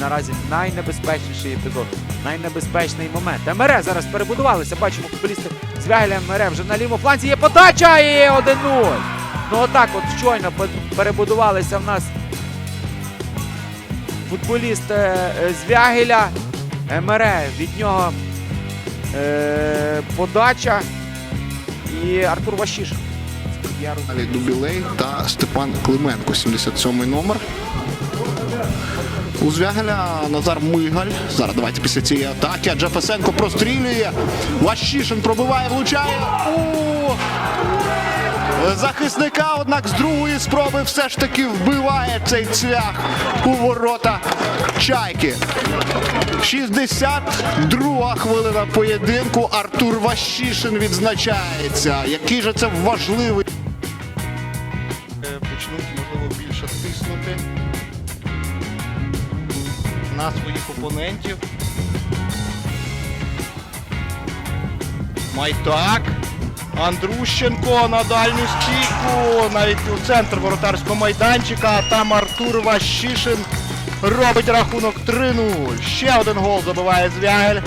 наразі найнебезпечніший епізод, найнебезпечний момент. МРЕ зараз перебудувалися. Бачимо, футболісти Звягеля МРЕ вже на лівому фланзі. Є подача і 1-0. Ну отак от щойно перебудувалися в нас футболіст е, е, Звягеля. МРЕ від нього е, подача. І Артур Вашіш. Я Дубілей та Степан Клименко, 77-й номер. У Звягеля Назар Мигаль. Зараз давайте після цієї атаки. А Джефесенко прострілює. Ващишин пробиває, влучає. У захисника, однак з другої спроби все ж таки вбиває цей цвях у ворота Чайки. 62 хвилина поєдинку. Артур Ващишин відзначається. Який же це важливий. Е, Почнуть, можливо, більше тиснути на своїх опонентів. Майтак. Андрущенко на дальню стійку, навіть у центр воротарського майданчика. А там Артур Ващишин робить рахунок 3-0. Ще один гол забиває Звягель.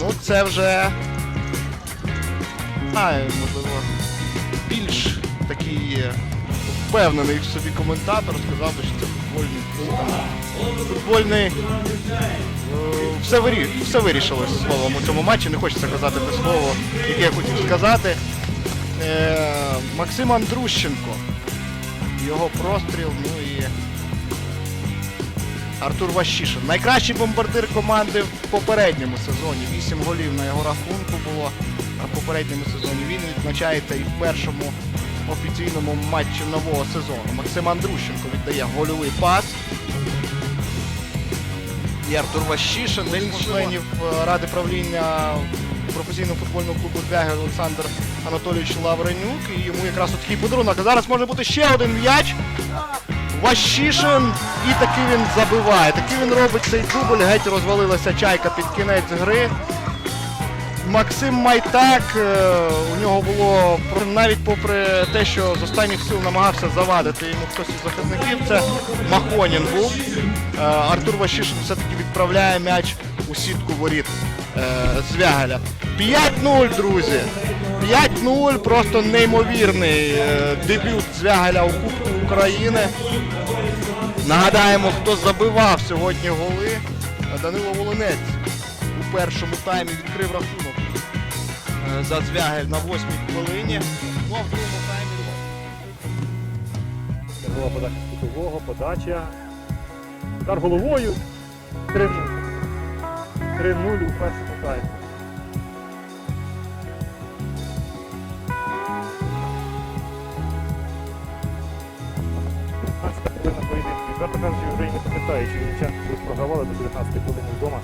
Ну, це вже. А, можливо, більш такий впевнений в собі коментатор сказав би, що це футбольний. Футбольний. е, Все, вирі... все вирішилось словом у цьому матчі. Не хочеться казати те слово, яке я хотів сказати. Е, Максим Андрущенко. Його простріл, ну і Артур Ващишин. Найкращий бомбардир команди в попередньому сезоні. Вісім голів на його рахунку було в попередньому сезоні. Він відзначається і в першому офіційному матчі нового сезону. Максим Андрущенко віддає гольовий пас. І Артур Ващишин, один з членів е, ради правління професійного футбольного клубу Звягель Олександр Анатолійович Лавренюк. І йому якраз такий подарунок. А зараз може бути ще один м'яч. Ващишин і таки він забиває. Таки він робить цей дубль. Геть розвалилася чайка під кінець гри. Максим Майтак, е, у нього було навіть попри те, що з останніх сил намагався завадити йому хтось із захисників, це Махонін був. Е, Артур Ващишин все-таки відправляє м'яч у сітку воріт е, Звягеля. 5-0, друзі. 5-0, просто неймовірний дебют Звягеля у Кубку України. Нагадаємо, хто забивав сьогодні голи. Данило Волинець у першому таймі відкрив рахунок за Звягель на восьмій хвилині. Ну а в другому таймі Була подача з кутового, подача. Удар головою. 3-0. 3-0 у першому таймі. Відверто кажучи, вже і не пам'ятаю, чи колись програвали до 19 хвилини вдома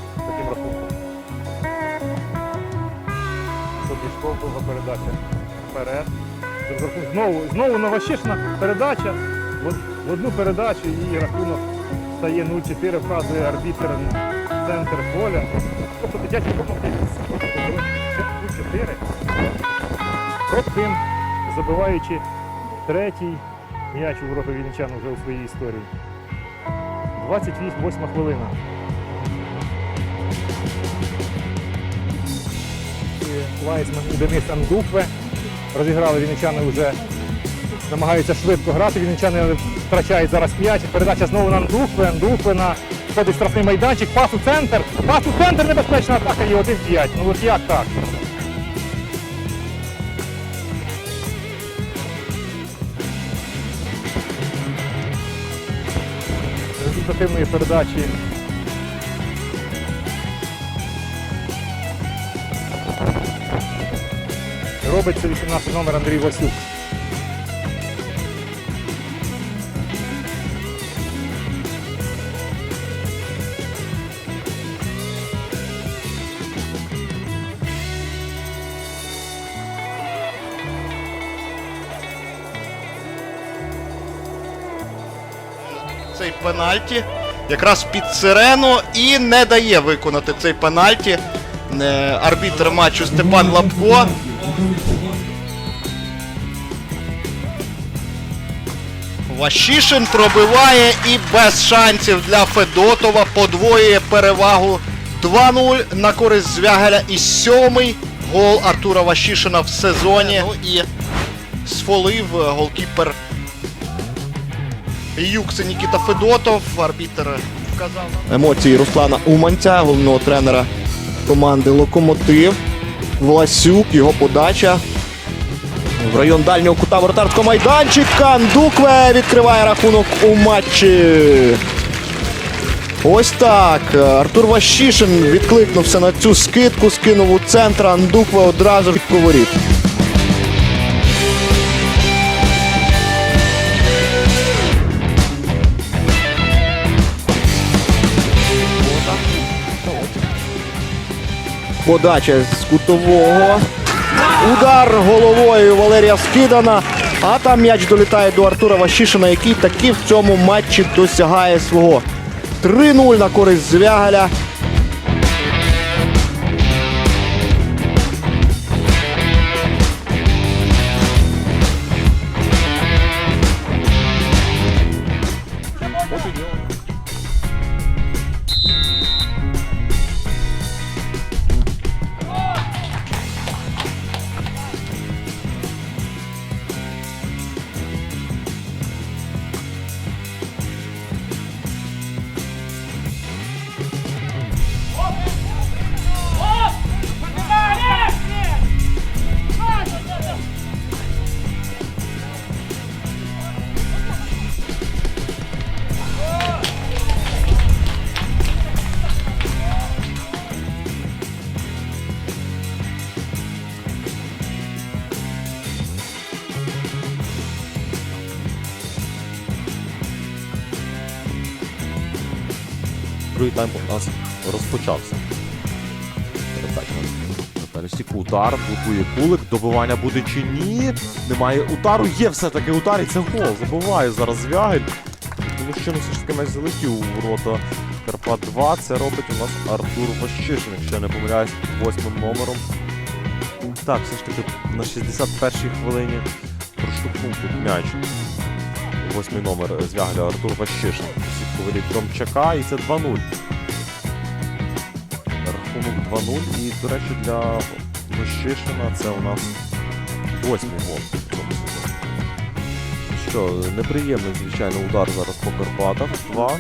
Була передача вперед. Знову, знову Новощишна передача. В, одну передачу і рахунок стає 0-4, вказує арбітр центр поля. Тобто дитячі помилки 0-4. Тим, забиваючи третій м'яч у ворота Вінничан вже у своїй історії. 28 хвилина. І Лайсман і Денис Андукве розіграли вінничани вже намагаються швидко грати. Вінничани втрачають зараз м'яч. Передача знову на Андукве. Андукве на входить штрафний майданчик. Пас у центр. Пас у центр небезпечна атака і 1-5. Ну от як так? результативної передачі. Робить це 18 номер Андрій Васюк. цей пенальті якраз під сирену і не дає виконати цей пенальті. Е, Арбітр матчу Степан Лапко. Вашішин пробиває і без шансів для Федотова подвоює перевагу 2-0 на користь Звягеля. І сьомий гол Артура Вашішина в сезоні. Ну і сфолив голкіпер Юкси Нікіта Федотов. Арбітер вказав. емоції Руслана Уманця, головного тренера команди Локомотив. Власюк, його подача. В район дальнього кута воротарського майданчика. Ндукве відкриває рахунок у матчі. Ось так. Артур Ващишин відкликнувся на цю скидку, скинув у центр, Андукве Ндукве одразу від воріт. Подача з кутового. Удар головою Валерія Скидана. А там м'яч долітає до Артура Вашішина, який таки в цьому матчі досягає свого 3-0 на користь Звягаля. Другий тайм у нас розпочався. Пересік удар, блокує кулик, добивання буде чи ні. Немає удару, є все-таки удар, і це гол. Забуває зараз Звягель. Тому що все ж таки м'яч залетів у ворота Карпат 2. Це робить у нас Артур Ващишин, якщо я не помиляюсь, восьмим номером. Так, все ж таки на 61-й хвилині проштовхнув тут м'яч. Восьмий номер Звягля Артур Ващишин. Сітку Томчака, і це 2-0. Рахунок 2-0. І, до речі, для Мишишина це у нас восьмий гол. Що, неприємний, звичайно, удар зараз по Карпатах. Два.